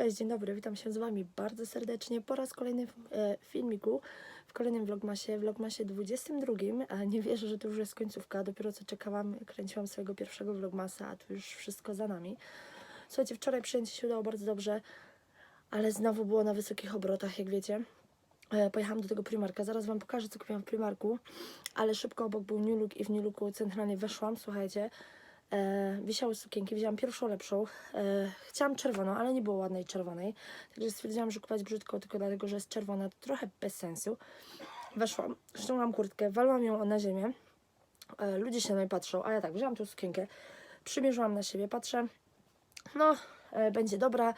Cześć, dzień dobry, witam się z Wami bardzo serdecznie po raz kolejny w e, filmiku, w kolejnym vlogmasie, vlogmasie 22. A nie wierzę, że to już jest końcówka, dopiero co czekałam, kręciłam swojego pierwszego vlogmasa, a tu już wszystko za nami. Słuchajcie, wczoraj przyjęcie się udało bardzo dobrze, ale znowu było na wysokich obrotach, jak wiecie. E, Pojechałam do tego Primarka, zaraz Wam pokażę, co kupiłam w Primarku, ale szybko obok był New Look i w New Looku centralnie weszłam, słuchajcie, e, wisiały sukienki, wzięłam pierwszą lepszą, e, chciałam czerwoną, ale nie było ładnej czerwonej, także stwierdziłam, że kupować brzydką tylko dlatego, że jest czerwona, to trochę bez sensu. Weszłam, ściągnęłam kurtkę, walłam ją na ziemię, e, ludzie się na mnie patrzą, a ja tak, wzięłam tą sukienkę, przymierzyłam na siebie, patrzę, no, e, będzie dobra,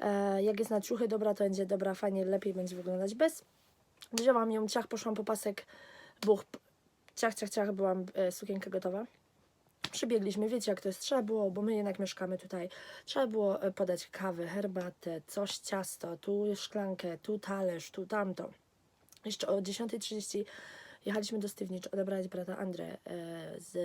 e, jak jest na ciuchy dobra, to będzie dobra, fajnie, lepiej będzie wyglądać bez. Wzięłam ją, ciach, poszłam po pasek, buch, ciach, ciach, ciach, byłam e, sukienka gotowa. Przybiegliśmy, wiecie jak to jest, trzeba było, bo my jednak mieszkamy tutaj, trzeba było e, podać kawę, herbatę, coś, ciasto, tu szklankę, tu talerz, tu tamto. Jeszcze o 10.30 jechaliśmy do Stywnicz odebrać brata Andrę e, z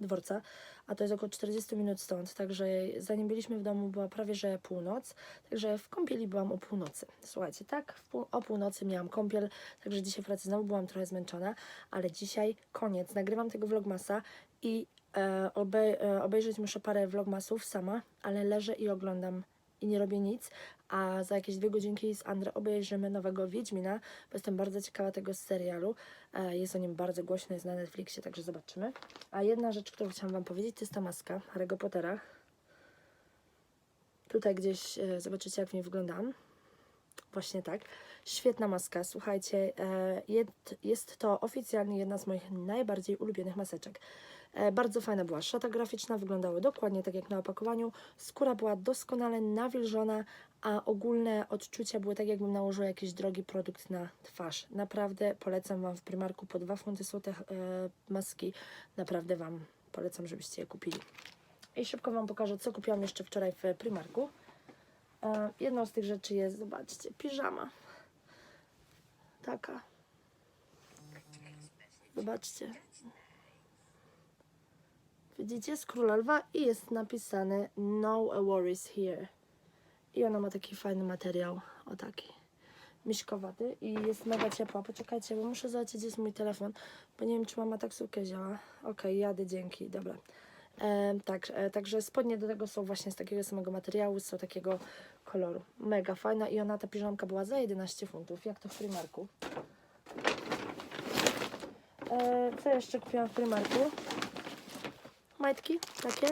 dworca, a to jest około 40 minut stąd, także zanim byliśmy w domu była prawie że północ, także w kąpieli byłam o północy. Słuchajcie, tak, pół, o północy miałam kąpiel, także dzisiaj w pracy znowu byłam trochę zmęczona, ale dzisiaj koniec, nagrywam tego vlogmasa i e, e, obejrzeć muszę parę vlogmasów sama, ale leżę i oglądam i nie robię nic, a za jakieś dwie godzinki z Andrę obejrzymy nowego Wiedźmina, bo jestem bardzo ciekawa tego serialu. E, Jest o nim bardzo głośno, jest na Netflixie, także zobaczymy. A jedna rzecz, którą chciałam Wam powiedzieć, to jest ta maska Harry'ego Pottera. Tutaj gdzieś e, zobaczycie, jak w niej wyglądam. Właśnie tak. Świetna maska, słuchajcie, e, jest to oficjalnie jedna z moich najbardziej ulubionych maseczek. E, Bardzo fajna była szata graficzna, wyglądały dokładnie tak jak na opakowaniu. Skóra była doskonale nawilżona, a ogólne odczucia były tak, jakbym nałożyła jakiś drogi produkt na twarz. Naprawdę polecam Wam w Primarku po 2 funty złote e, maski. Naprawdę Wam polecam, żebyście je kupili. I szybko Wam pokażę, co kupiłam jeszcze wczoraj w Primarku. E, jedną z tych rzeczy jest, zobaczcie, piżama. Taka. Zobaczcie. Widzicie, z Króla Lwa i jest napisane No worries here. I ona ma taki fajny materiał, o taki miśkowaty i jest mega ciepła. Poczekajcie, bo muszę zobaczyć, gdzie jest mój telefon, bo nie wiem, czy mama taksówkę wzięła. Okej, jadę, dzięki, dobra. E, tak, e, także spodnie do tego są właśnie z takiego samego materiału, są takiego koloru. Mega fajna i ona, ta piżamka była za 11 funtów, jak to w Primarku. E, co jeszcze kupiłam w Primarku? Majtki takie.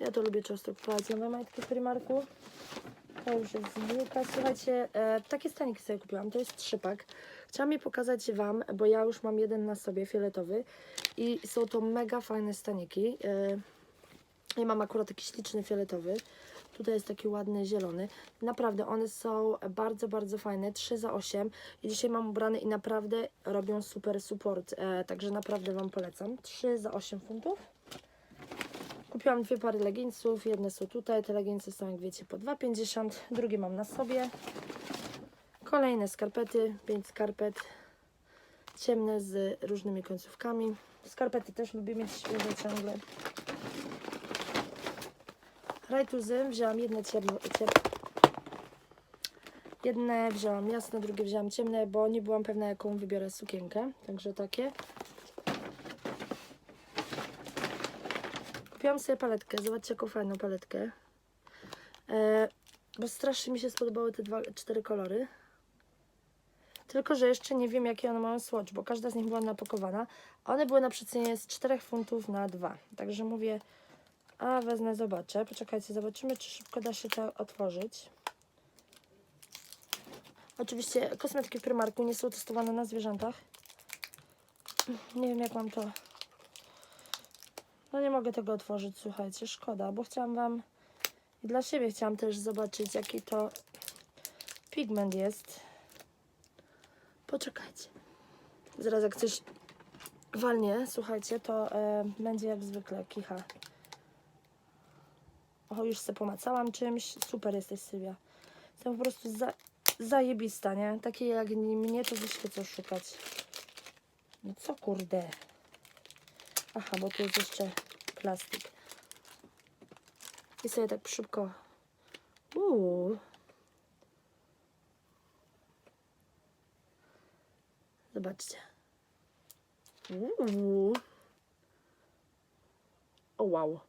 Ja to lubię często kupować nowe majtki w Primarku. To już jest z Luka. Słuchajcie, e, takie staniki sobie kupiłam. To jest trzypak. Chciałam je pokazać Wam, bo ja już mam jeden na sobie, fioletowy. I są to mega fajne staniki. E, ja mam akurat taki śliczny fioletowy. Tutaj jest taki ładny zielony. Naprawdę one są bardzo, bardzo fajne. 3 za 8. I dzisiaj mam ubrane i naprawdę robią super support. E, także naprawdę Wam polecam. 3 za 8 funtów. Kupiłam dwie pary leginsów. Jedne są tutaj. Te leginsy są, jak wiecie, po 2,50. Drugie mam na sobie. Kolejne skarpety. 5 skarpet. Ciemne z różnymi końcówkami. Skarpety też lubię mieć ciągle. Rajtuzy wzięłam jedne ciemne, ciem... jedne wzięłam jasne, drugie wzięłam ciemne, bo nie byłam pewna jaką wybiorę sukienkę, także takie. Kupiłam sobie paletkę, zobaczcie jaką fajną paletkę. E, bo strasznie mi się spodobały te dwa, cztery kolory. Tylko, że jeszcze nie wiem jakie one mają swatch, bo każda z nich była napakowana. One były na przecenie z 4 funtów na 2. Także mówię, a wezmę, zobaczę. Poczekajcie, zobaczymy, czy szybko da się to otworzyć. Oczywiście kosmetyki w Primarku nie są testowane na zwierzętach. Nie wiem, jak mam to... No nie mogę tego otworzyć, słuchajcie, szkoda, bo chciałam Wam... I dla siebie chciałam też zobaczyć, jaki to pigment jest. Poczekajcie. Zaraz jak coś walnie, słuchajcie, to e, będzie jak zwykle kicha. O, już se pomacałam czymś. Super jesteś, Sylwia. Jestem po prostu za, zajebista, nie? Takie jak ni- mnie to wyście co szukać. No co kurde. Aha, bo tu jest jeszcze plastik. I sobie tak szybko. Uuu. Zobaczcie. Uuu. O wow.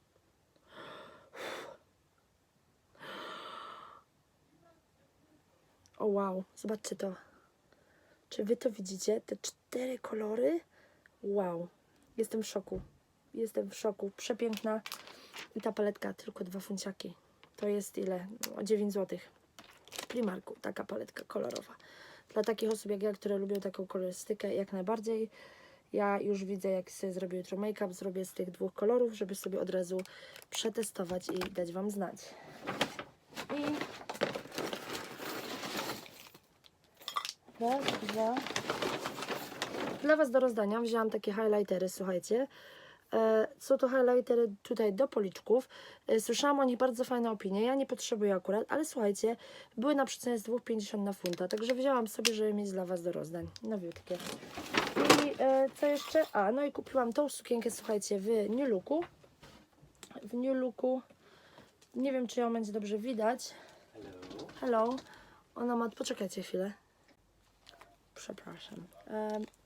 O wow, zobaczcie to. Czy wy to widzicie? Te cztery kolory? Wow. Jestem w szoku. Jestem w szoku. Przepiękna. I ta paletka tylko dwa funciaki. To jest ile? O 9 zł. W Primarku taka paletka kolorowa. Dla takich osób jak ja, które lubią taką kolorystykę, jak najbardziej. Ja już widzę, jak sobie zrobię jutro make-up. Zrobię z tych dwóch kolorów, żeby sobie od razu przetestować i dać Wam znać. I raz, dwa. Dla Was do rozdania wzięłam takie highlightery, słuchajcie. E, Są to highlightery tutaj do policzków. E, Słyszałam o nich bardzo fajne opinie. Ja nie potrzebuję akurat, ale słuchajcie, były na przecenie z 2,50 na funta, także wzięłam sobie, żeby mieć dla Was do rozdań. Nowiutkie. I e, co jeszcze? A, no i kupiłam tą sukienkę, słuchajcie, w New Looku. W New Looku. Nie wiem, czy ją będzie dobrze widać. Hello. Ona ma... Poczekajcie chwilę. Przepraszam.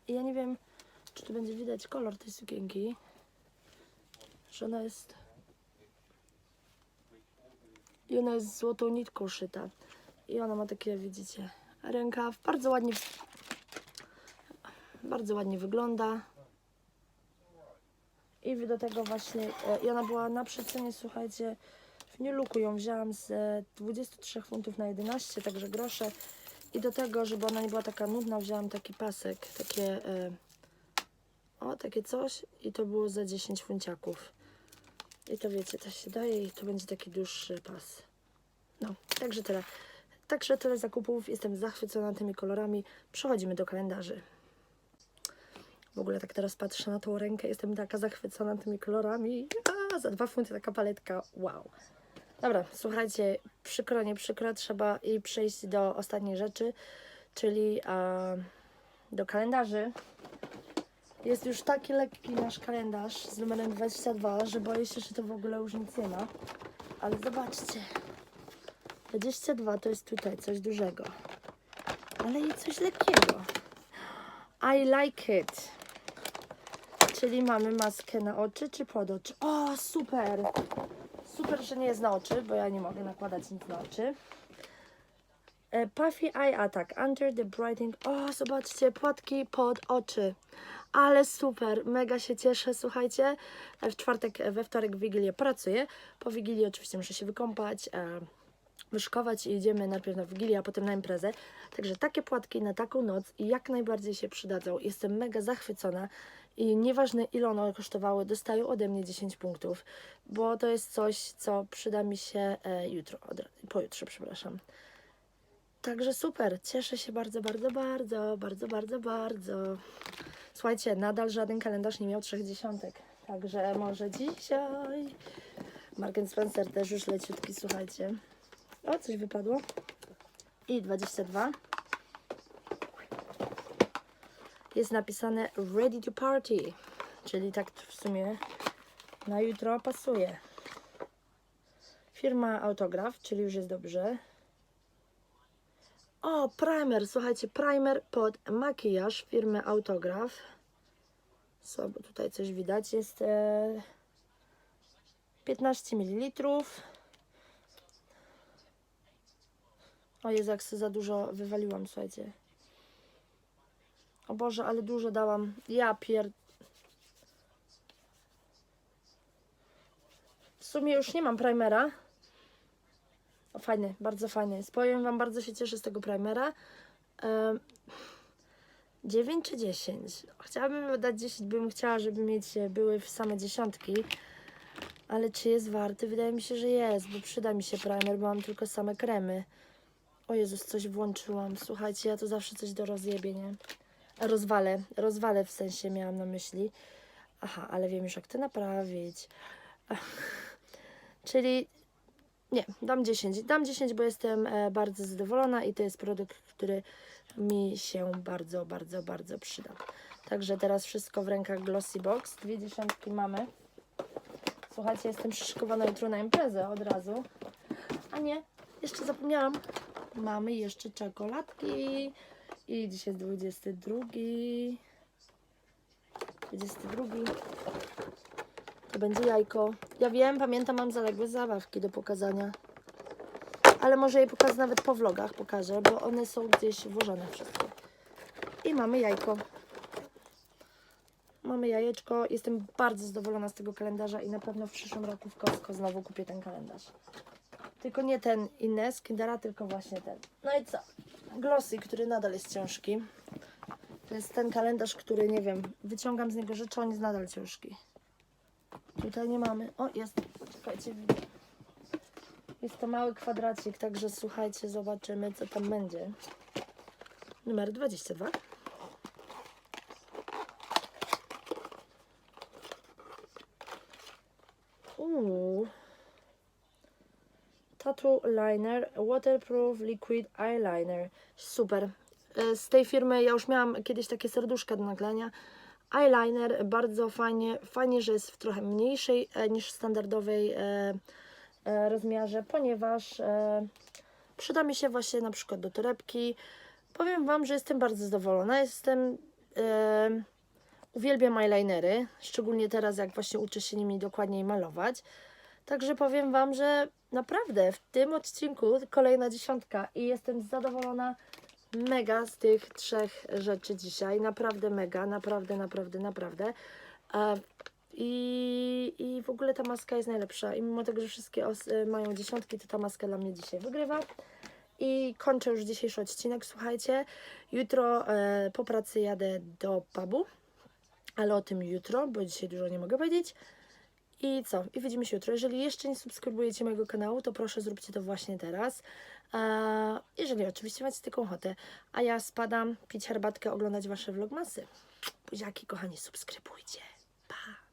Ja nie wiem, czy tu będzie widać kolor tej sukienki. Że ona jest... I ona jest złotą nitką szyta. I ona ma takie, widzicie, rękaw. Bardzo ładnie... Bardzo ładnie wygląda. I do tego właśnie... e, I ona była na przecenie, słuchajcie, w New Looku ją wzięłam z e, 23 funtów na 11, także grosze. I do tego, żeby ona nie była taka nudna, wzięłam taki pasek, takie, e, o, takie coś i to było za 10 funciaków. I to wiecie, to się daje i to będzie taki dłuższy pas. No, także tyle. Także tyle zakupów. Jestem zachwycona tymi kolorami. Przechodzimy do kalendarzy. W ogóle tak teraz patrzę na tą rękę, jestem taka zachwycona tymi kolorami. A, za dwa funty taka paletka, wow. Dobra, słuchajcie, przykro, nie przykro, trzeba i przejść do ostatniej rzeczy, czyli a, do kalendarzy. Jest już taki lekki nasz kalendarz z numerem 22, że boję się, że to w ogóle już nic nie ma. Ale zobaczcie, 22 to jest tutaj coś dużego, ale i coś lekkiego. I like it. Czyli mamy maskę na oczy czy pod oczy? O, super! Super, że nie jest na oczy, bo ja nie mogę nakładać nic na oczy. E, Puffy Eye Attack Under the Brightening. O, zobaczcie, płatki pod oczy. Ale super, mega się cieszę, słuchajcie. E, W czwartek, e, we wtorek w Wigilię pracuję. Po Wigilii oczywiście muszę się wykąpać, e, wyszkować i idziemy najpierw na Wigilię, a potem na imprezę. Także takie płatki na taką noc jak najbardziej się przydadzą. Jestem mega zachwycona i nieważne ile one kosztowały, dostają ode mnie 10 punktów, bo to jest coś, co przyda mi się e, jutro, od, pojutrze, przepraszam. Także super, cieszę się bardzo, bardzo, bardzo, bardzo, bardzo, bardzo. Słuchajcie, nadal żaden kalendarz nie miał trzech dziesiątek, także może dzisiaj. Mark Spencer też już leciutki, słuchajcie. O, coś wypadło. I 22. Jest napisane ready to party, czyli tak w sumie na jutro pasuje. Firma Autograf, czyli już jest dobrze. O, primer, słuchajcie, primer pod makijaż firmy Autograf. Co, bo tutaj coś widać, jest e, 15 ml. O Jezu, jak za dużo wywaliłam, słuchajcie. O Boże, ale dużo dałam. Ja pier... W sumie już nie mam primera. O, fajny, bardzo fajny. Powiem Wam, bardzo się cieszę z tego primera. Em, 9 czy 10? Chciałabym dać 10, bym chciała, żeby mieć, e, były w same dziesiątki. Ale czy jest warty? Wydaje mi się, że jest, bo przyda mi się primer, bo mam tylko same kremy. O Jezus, coś włączyłam. Słuchajcie, ja to zawsze coś do rozjebie, nie? Rozwalę, rozwalę w sensie miałam na myśli. Aha, ale wiem już jak to naprawić. Czyli nie, dam 10. Dam 10, bo jestem e, bardzo zadowolona i to jest produkt, który mi się bardzo, bardzo, bardzo przyda. Także teraz wszystko w rękach Glossy Box. Dwie dziesiątki mamy. Słuchajcie, jestem przyszykowana jutro na imprezę od razu. A nie, jeszcze zapomniałam. Mamy jeszcze czekoladki. I dzisiaj jest 22. 22. To będzie jajko. Ja wiem, pamiętam, mam zaległe zabawki do pokazania. Ale może je pokażę nawet po vlogach, pokażę, bo one są gdzieś włożone wszystkie. I mamy jajko. Mamy jajeczko. Jestem bardzo zadowolona z tego kalendarza i na pewno w przyszłym roku w Costco znowu kupię ten kalendarz. Tylko nie ten inny z Kindera, tylko właśnie ten. No i co? Glossy, który nadal jest ciężki. To jest ten kalendarz, który, nie wiem, wyciągam z niego rzeczy, on jest nadal ciężki. Tutaj nie mamy. O, jest. Czekajcie, widzę. Jest to mały kwadracik, także słuchajcie, zobaczymy, co tam będzie. Numer 22. Uuu. Tattoo Liner Waterproof Liquid Eyeliner. Super. E, Z tej firmy ja już miałam kiedyś takie serduszka do naklania. Eyeliner bardzo fajnie, fajnie, że jest w trochę mniejszej e, niż standardowej e, rozmiarze, ponieważ przyda mi się właśnie na przykład do torebki. Powiem Wam, że jestem bardzo zadowolona. Jestem. Uwielbiam eyelinery, szczególnie teraz, jak właśnie uczę się nimi dokładniej malować. Także powiem Wam, że naprawdę w tym odcinku kolejna dziesiątka i jestem zadowolona mega z tych trzech rzeczy dzisiaj. Naprawdę mega, naprawdę, naprawdę, naprawdę. I, I w ogóle ta maska jest najlepsza. I mimo tego, że wszystkie e, mają dziesiątki, to ta maska dla mnie dzisiaj wygrywa. I kończę już dzisiejszy odcinek. Słuchajcie, jutro e, po pracy jadę do pubu, ale o tym jutro, bo dzisiaj dużo nie mogę powiedzieć. I co? I widzimy się jutro. Jeżeli jeszcze nie subskrybujecie mojego kanału, to proszę zróbcie to właśnie teraz. Eee, jeżeli oczywiście macie taką ochotę. A ja spadam pić herbatkę, oglądać wasze vlogmasy. Buziaki, kochani, subskrybujcie. Pa!